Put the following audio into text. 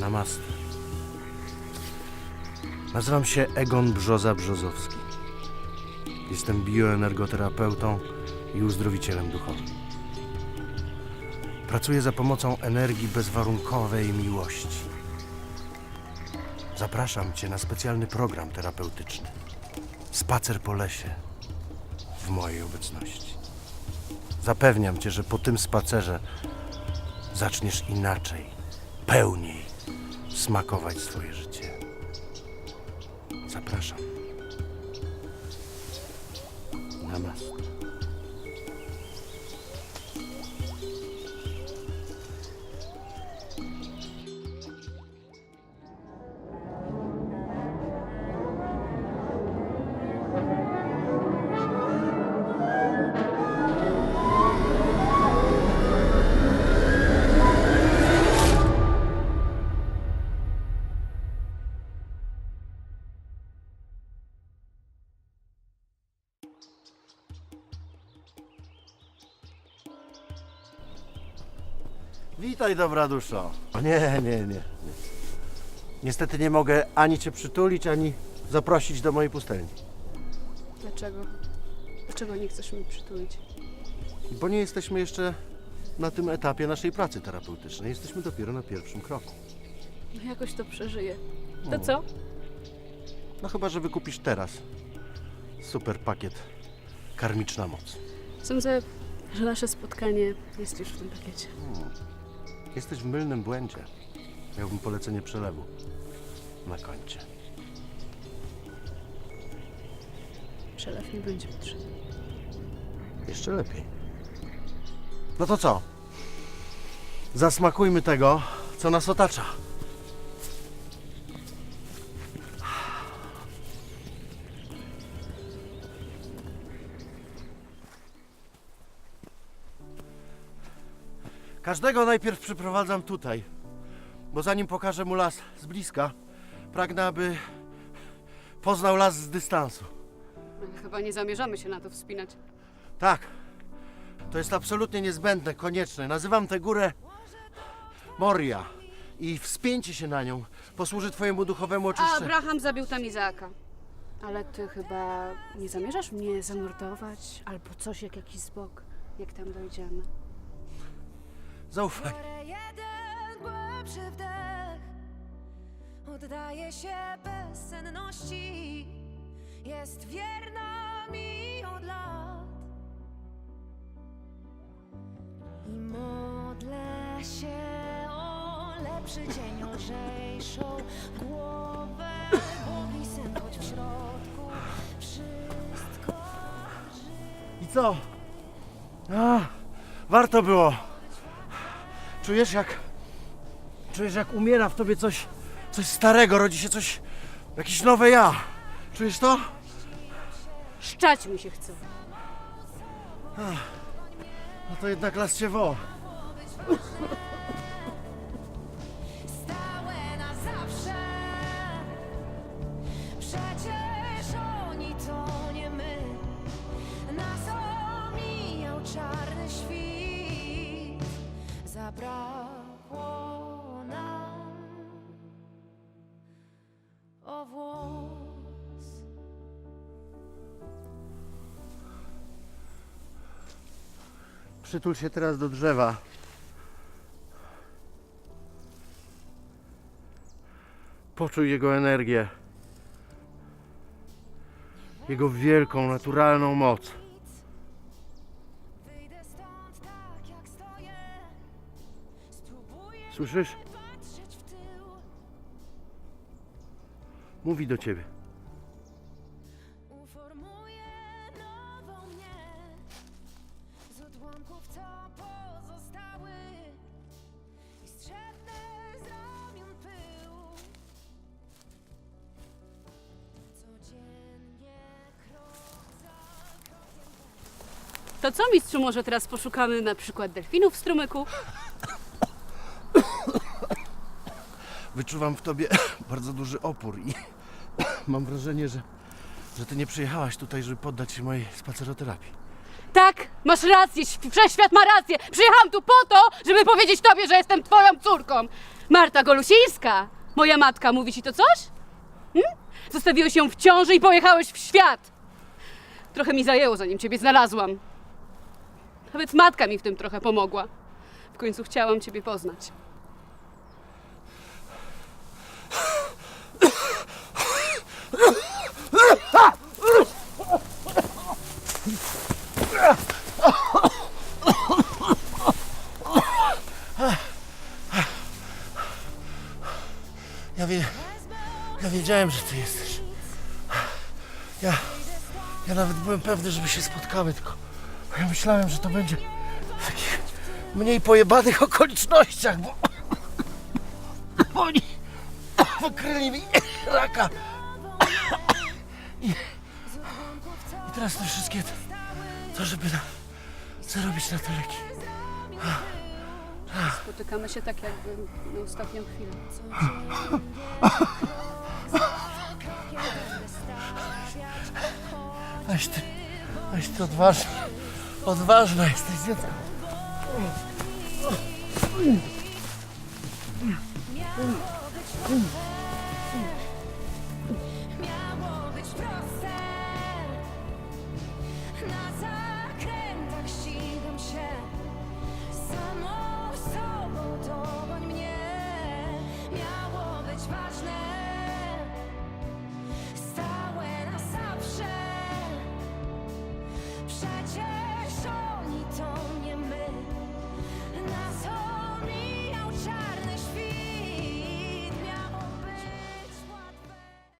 Namaste. Nazywam się Egon Brzoza Brzozowski. Jestem bioenergoterapeutą i uzdrowicielem duchowym. Pracuję za pomocą energii bezwarunkowej miłości. Zapraszam Cię na specjalny program terapeutyczny. Spacer po lesie w mojej obecności. Zapewniam Cię, że po tym spacerze zaczniesz inaczej, pełniej smakować swoje życie. Zapraszam. Namaste. Witaj, dobra duszo. O nie, nie, nie, nie. Niestety nie mogę ani cię przytulić, ani zaprosić do mojej pustelni. Dlaczego? Dlaczego nie chcesz mnie przytulić? Bo nie jesteśmy jeszcze na tym etapie naszej pracy terapeutycznej. Jesteśmy dopiero na pierwszym kroku. No jakoś to przeżyję. To No. co? No chyba, że wykupisz teraz super pakiet karmiczna moc. Sądzę, że nasze spotkanie jest już w tym pakiecie. Jesteś w mylnym błędzie. Miałbym polecenie przelewu na koncie. Przelew nie będzie potrzebny. Jeszcze lepiej. No to co? Zasmakujmy tego, co nas otacza. Każdego najpierw przyprowadzam tutaj, bo zanim pokażę mu las z bliska, pragnę, aby poznał las z dystansu. Chyba nie zamierzamy się na to wspinać. Tak. To jest absolutnie niezbędne, konieczne. Nazywam tę górę Moria. I wspięcie się na nią posłuży twojemu duchowemu A oczyszczeniu. Abraham zabił tam Izaaka. Ale ty chyba nie zamierzasz mnie zamordować? Albo coś jak jakiś zbok, jak tam dojdziemy. Zaufaj. Biorę jeden głębszy wdech Oddaję się bezsenności Jest wierna mi od lat I modlę się o lepszy dzień, lżejszą głowę Błogi sen, choć w środku wszystko I co? A, warto było. Czujesz jak. Czujesz jak umiera w tobie coś. coś starego, rodzi się coś. jakieś nowe ja. Czujesz to? Szczać mi się chce. No to jednak las cię woła. Przytul się teraz do drzewa. Poczuj jego energię. Jego wielką, naturalną moc. Słyszysz? Mówi do ciebie. To co, mistrzu, może teraz poszukamy na przykład delfinów w strumyku? Wyczuwam w tobie bardzo duży opór i mam wrażenie, że, że ty nie przyjechałaś tutaj, żeby poddać się mojej spaceroterapii. Tak, masz rację, św- wszechświat ma rację. Przyjechałam tu po to, żeby powiedzieć tobie, że jestem twoją córką. Marta Golusińska, moja matka, mówi ci to coś? Hmm? Zostawiłeś ją w ciąży i pojechałeś w świat. Trochę mi zajęło, zanim ciebie znalazłam. Nawet matka mi w tym trochę pomogła. W końcu chciałam ciebie poznać. Ja, wie, ja wiedziałem, że ty jesteś. Ja, ja nawet byłem pewny, żeby się spotkały, tylko ja myślałem, że to będzie w takich mniej pojebanych okolicznościach, bo, bo oni wykryli mi raka. I, I teraz te wszystkie, to, to żeby na, zarobić na te leki. Spotykamy się tak jakby na ostatnią chwilę. Weź ty, weź ty odważna, odważna jesteś dziecko. Miało być don't